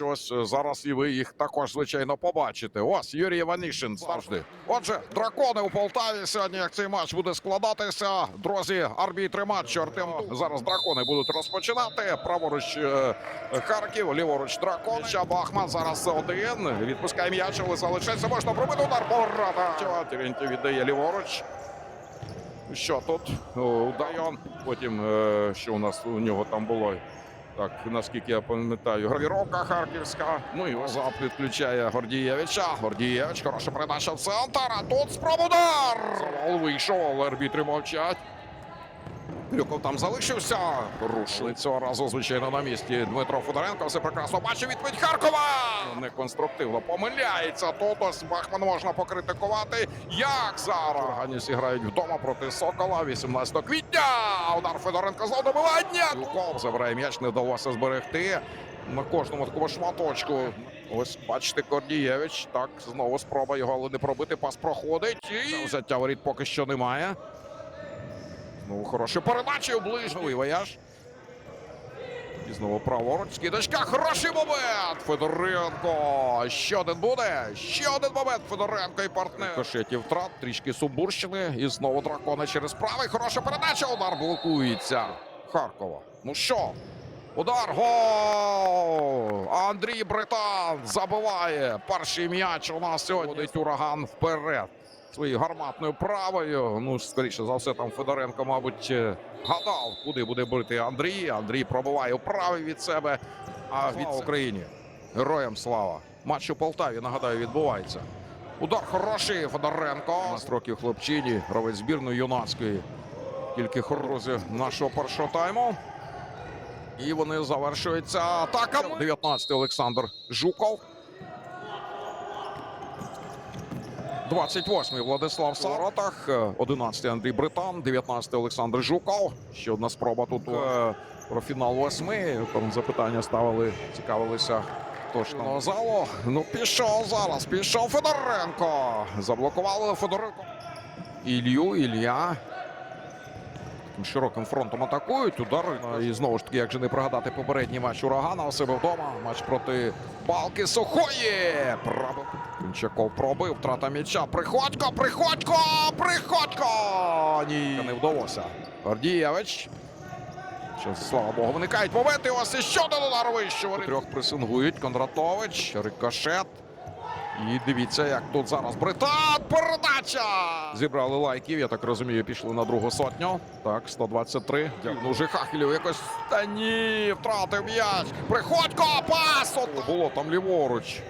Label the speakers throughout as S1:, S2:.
S1: Щось е, зараз і ви їх також звичайно побачите. Ось Юрій Іванішин завжди. Отже, дракони у Полтаві сьогодні. Як цей матч буде складатися, друзі, арбітри матчу Артем. Зараз дракони будуть розпочинати. Праворуч е, Харків, ліворуч дракон. Бахман зараз один. Відпускає м'яч, але залишається. Можна пробити удар поворота. Терентій віддає ліворуч. Що тут? Удайон. Потім е, що у нас у нього там було? Так, наскільки я пам'ятаю, гравіровка харківська. Ну і Озап підключає Гордієвича. Гордієвич, хороша передача в центр. А тут спробудар! Вийшов, але арбітри мовчать. Крюков там залишився. Рушили цього разу, звичайно, на місці. Дмитро Федоренко все прекрасно бачив відповідь Харкова. Неконструктивно помиляється. Тут ось Бахман можна покритикувати. Як зараз? Органісі грають вдома проти Сокола 18 квітня. Удар Федоренко знову добивання. Луков забирає м'яч, не вдалося зберегти. На кожному такому шматочку. Ось бачите, Кордієвич. Так, знову спроба його, але не пробити. Пас проходить. І взяття воріт поки що немає. Знову хороша передача у ближній вояж. І знову праворуч. Скидочка. Хороший момент. Федоренко. Ще один буде. Ще один момент. Федоренко і партнер. Кошетів втрат. Трішки Сумбурщини. І знову дракони через правий. Хороша передача. Удар блокується. Харкова. Ну що? Удар. Гол! Андрій Британ забиває. Перший м'яч у нас сьогодні. Ходить ураган вперед. Своєю гарматною правою. Ну, скоріше за все, там Федоренко, мабуть, е, гадав, куди буде бити Андрій. Андрій пробиває вправі від себе. А від Україні. Героям слава. Матч у Полтаві, нагадаю, відбувається. Удар хороший. Федоренко. На хлопчині. Гравець збірної юнацької. Тільки хорозі нашого першого тайму. І вони завершуються атаками. 19-й Олександр Жуков. 28-й Владислав Саротах, 11-й Андрій Британ, 19-й Олександр Жуков. Ще одна спроба тут е, про фінал восьми. Там запитання ставили, цікавилися. Точно залу. Ну пішов зараз. Пішов Федоренко. Заблокували Федоренко. Ілью, Ілля. Таким широким фронтом атакують. Удар. І знову ж таки, як же не пригадати попередній матч урагана у себе вдома. Матч проти Балки Сухої. Право. Кінчаков пробив. Втрата м'яча. Приходько, приходько, приходько. Ні. Не вдалося. Гордієвич. Що, слава Богу, виникають моменти. Ось іще один удар вищого. Трьох пресингують. Кондратович, Рикошет. І дивіться, як тут зараз Британ. Передача! Зібрали лайків, я так розумію, пішли на другу сотню. Так, 123. Ну, вже Хахілів якось. Та ні, втратив м'яч. Приходько, пас! От було там ліворуч.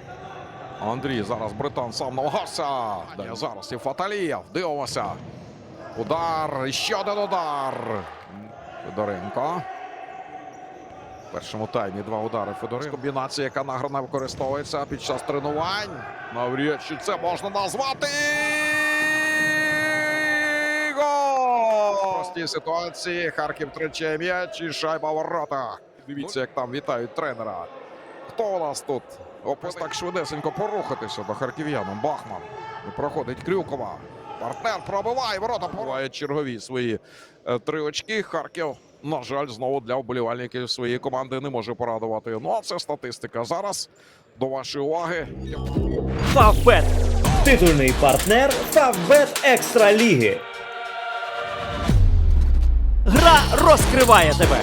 S1: Андрій зараз британ сам намагався. Далі зараз і Фаталієв. Дивимося. Удар. Ще один удар. Федоренко. Першому таймі два удари Федоренко. Комбінація, яка награна використовується під час тренувань. Навряд чи це можна назвати. Гол! Простій ситуації. Харків втрачає м'яч і шайба в воротах. Дивіться, як там вітають тренера. Хто у нас тут? Опис так швидесенько порухатися до харків'янам. Бахман. Проходить Крюкова. Партнер пробиває, ворота пробиває чергові свої е, три очки. Харків, на жаль, знову для вболівальників своєї команди не може порадувати. Ну а це статистика. Зараз до вашої уваги.
S2: Фавбет. Титульний партнер Фавбет Екстра Ліги. Гра розкриває тебе.